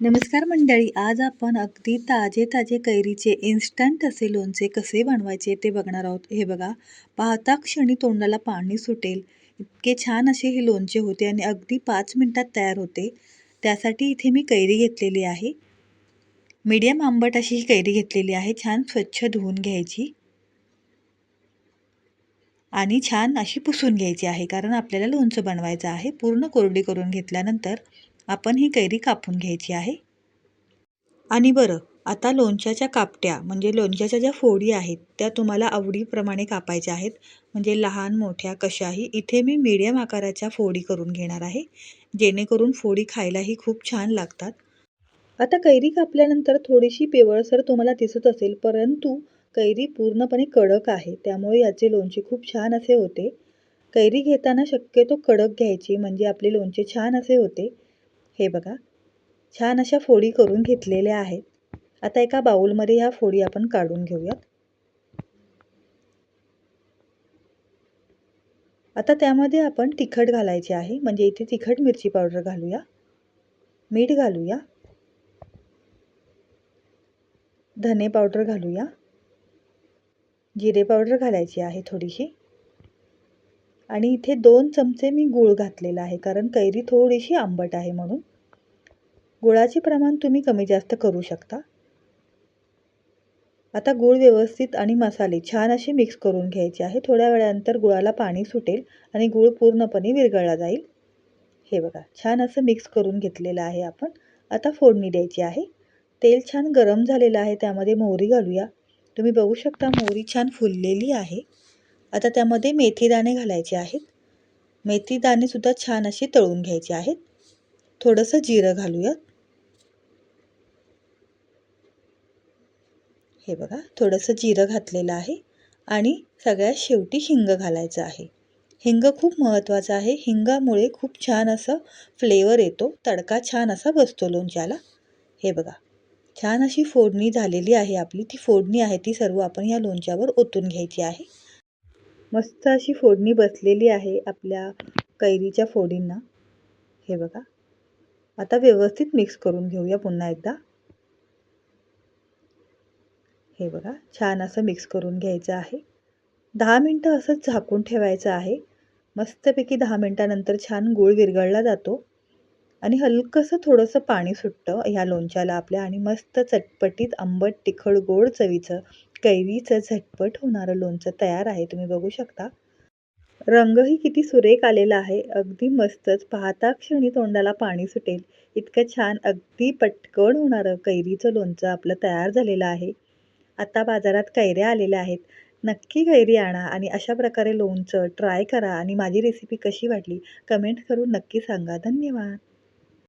नमस्कार मंडळी आज आपण अगदी ताजे ताजे कैरीचे इन्स्टंट असे लोणचे कसे बनवायचे ते बघणार आहोत. हे बघा पाहता क्षणी तोंडाला पाणी सुटेल. इतके छान असे हे लोणचे होते आणि अगदी पाच मिनटात तयार होते. त्यासाठी इथे मी कैरी घेतलेली आहे. मीडियम आंबट अशी ही कैरी घेतलेली आहे छान स्वच्छ धुवून घ्यायची. आणि छान अशी पुसून घ्यायची आहे कारण आपल्याला लोणचं बनवायचं आहे. पूर्ण कोरडी करून घेतल्यानंतर आपण ही कैरी कापून घ्यायची आहे. आणि बरं आता लोणच्याच्या कापट्या म्हणजे लोणच्याच्या ज्या फोडी आहेत त्या तुम्हाला आवडीप्रमाणे कापायच्या आहेत. म्हणजे लहान मोठ्या कशाही इथे मी मीडियम आकाराच्या फोडी करून घेणार आहे जेणेकरून फोडी खायलाही खूप छान लागतात. आता कैरी कापल्यानंतर थोडीशी पिवळसर तुम्हाला दिसत असेल परंतु कैरी पूर्णपणे कडक आहे त्यामुळे याचे लोणचे खूप छान असे होते. कैरी घेताना शक्यतो कडक घ्यायची म्हणजे आपले लोणचे छान असे होते. हे बघा. छान अशा फोडी करून घेतलेल्या आहेत. आता एका बाउलमध्ये ह्या फोडी आपण काढून घेऊयात. आता त्यामध्ये आपण तिखट घालायचे आहे. म्हणजे इथे तिखट मिरची पावडर घालूया. मीठ घालूया. धने पावडर घालूया. जिरे पावडर घालायची आहे थोडीशी. आणि इथे दोन चमचे मी गूळ घातलेला आहे. कारण कैरी थोडीशी आंबट आहे म्हणून. गुळाचे प्रमाण तुम्ही कमी जास्त करू शकता. आता गूळ व्यवस्थित आणि मसाले छान असे मिक्स करून घ्यायचे आहे. थोड्या वेळानंतर गुळाला पाणी सुटेल आणि गूळ पूर्णपणे विरघळला जाईल. हे बघा छान असं मिक्स करून घेतलेलं आहे आपण. आता फोडणी द्यायची आहे. तेल छान गरम झालेलं आहे त्यामध्ये मोहरी घालूया. तुम्ही बघू शकता मोहरी छान फुललेली आहे. आता त्यामध्ये मेथीदाणे घालायचे आहेत. मेथीदाणेसुद्धा छान असे तळून घ्यायचे आहेत. थोडंसं जिरं घालूयात. हे बघा थोडंसं जिरं घातलेलं आहे आणि सगळ्यात शेवटी हिंग घालायचं आहे. हिंग खूप महत्त्वाचं आहे. हिंगामुळे खूप छान असं फ्लेवर येतो. तडका छान असा बसतो लोणच्याला. हे बघा छान अशी फोडणी झालेली आहे आपली. ती फोडणी आहे ती सर्व आपण या लोणच्यावर ओतून घ्यायची आहे. मस्त अशी फोडणी बसलेली आहे आपल्या कैरीच्या फोडींना. हे बघा आता व्यवस्थित मिक्स करून घेऊया पुन्हा एकदा. हे बघा छान असं मिक्स करून घ्यायचं आहे. दहा मिनटं असंच झाकून ठेवायचं आहे. मस्तपैकी दहा मिनटानंतर छान गूळ विरघळला जातो. आणि हलकंसं थोडंसं पाणी सुटतं ह्या लोणच्याला आपल्या आणि मस्त चटपटीत आंबट तिखट गोड चवीचं कैरीचं झटपट होणारं लोणचं तयार आहे. तुम्ही बघू शकता. रंगही किती सुरेख आलेला आहे. अगदी मस्तच. पाहता क्षणी तोंडाला पाणी सुटेल. इतकं छान अगदी पटकन होणारं कैरीचं लोणचं आपलं तयार झालेलं आहे. आता बाजारात कैऱ्या आलेल्या आहेत. नक्की कैरी आणा आणि अशा प्रकारे लोणचं ट्राय करा आणि माझी रेसिपी कशी वाटली कमेंट करून नक्की सांगा. धन्यवाद.